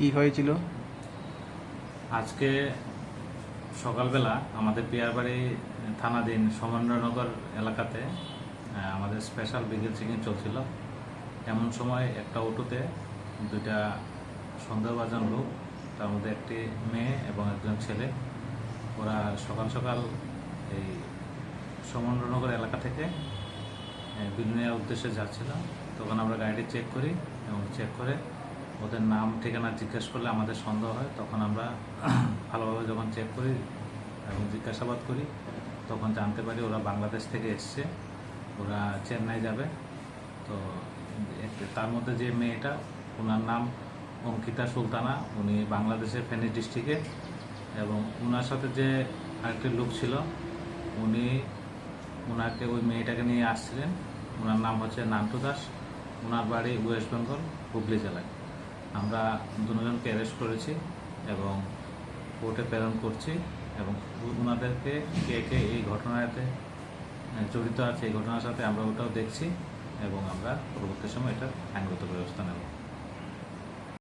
কি হয়েছিল? আজকে সকালবেলা আমাদের পিয়ারবাড়ি থানাধীন সমন্বয়নগর এলাকাতে আমাদের স্পেশাল বিগেল চেকিং চলছিল। এমন সময় একটা অটোতে দুইটা সন্দেহভাজন লোক, তার মধ্যে একটি মেয়ে এবং একজন ছেলে, ওরা সকাল সকাল এই সমন্বয়নগর এলাকা থেকে বিনিয়োগের উদ্দেশ্যে যাচ্ছিল। তখন আমরা গাড়িটি চেক করি এবং চেক করে ওদের নাম, ঠিকানা জিজ্ঞেস করলে আমাদের সন্দেহ হয়। তখন আমরা ভালোভাবে যখন চেক করি এবং জিজ্ঞাসাবাদ করি, তখন জানতে পারি ওরা বাংলাদেশ থেকে এসছে, ওরা চেন্নাই যাবে। তো তার মধ্যে যে মেয়েটা, ওনার নাম অঙ্কিতা সুলতানা, উনি বাংলাদেশের ফেনী ডিস্ট্রিক্টে। এবং ওনার সাথে যে আরেকটি লোক ছিল, উনি ওনাকে ওই মেয়েটাকে নিয়ে আসছিলেন। ওনার নাম হচ্ছে নান্টু দাস। ওনার বাড়ি ওয়েস্ট বেঙ্গল, হুগলি জেলায়। আমরা দুজনকে অ্যারেস্ট করেছি এবং কোর্টে প্রেরণ করছি এবং ওনাদেরকে কে কে এই ঘটনাতে জড়িত আছে এই ঘটনার সাথে আমরা ওটাও দেখছি এবং আমরা পরবর্তী সময় এটা আইনগত ব্যবস্থা নেব।